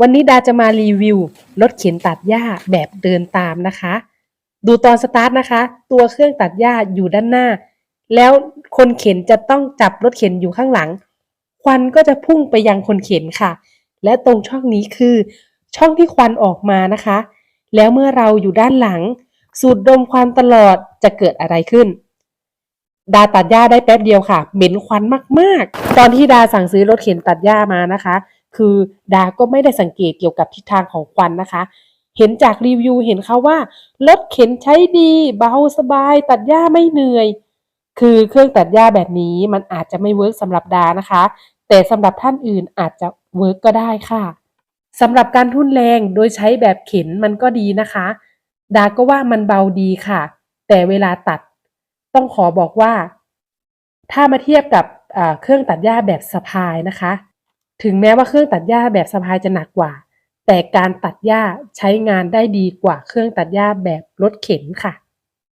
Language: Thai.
วันนี้ดาจะมารีวิวรถเข็นตัดหญ้าแบบเดินตามนะคะ ดูตอนสตาร์ทนะคะ ตัวเครื่องตัดหญ้าอยู่ด้านหน้า แล้วคนเข็นจะต้องจับรถเข็นอยู่ข้างหลัง ควันก็จะพุ่งไปยังคนเข็นค่ะ และตรงช่องนี้คือ ช่องที่ควันออกมานะคะ แล้วเมื่อเราอยู่ด้านหลัง สูดดมควันตลอดจะเกิดอะไรขึ้น ดาตัดหญ้าได้แป๊บเดียวค่ะ เหม็นควันมากๆ ตอนที่ดาสั่งซื้อรถเข็นตัดหญ้ามานะคะ คือดาก็ไม่ได้สังเกตเกี่ยวกับทิศทางของควันนะคะ เห็นจากรีวิวเห็นเขาว่ารถเข็นใช้ดี เบาสบาย ตัดหญ้าไม่เหนื่อย คือเครื่องตัดหญ้าแบบนี้มันอาจจะไม่เวิร์กสำหรับดานะคะ แต่สำหรับท่านอื่นอาจจะเวิร์กก็ได้ค่ะสำหรับการทุ่นแรงโดยใช้แบบเข็นมันก็ดีนะคะ ดาก็ว่ามันเบาดีค่ะ แต่เวลาตัดต้องขอบอกว่า ถ้ามาเทียบกับเครื่องตัดหญ้าแบบสะพายนะคะ ถึงแม้ว่าเครื่องตัดหญ้าแบบสะพายจะหนักกว่า แต่การตัดหญ้าใช้งานได้ดีกว่าเครื่องตัดหญ้าแบบรถเข็นค่ะ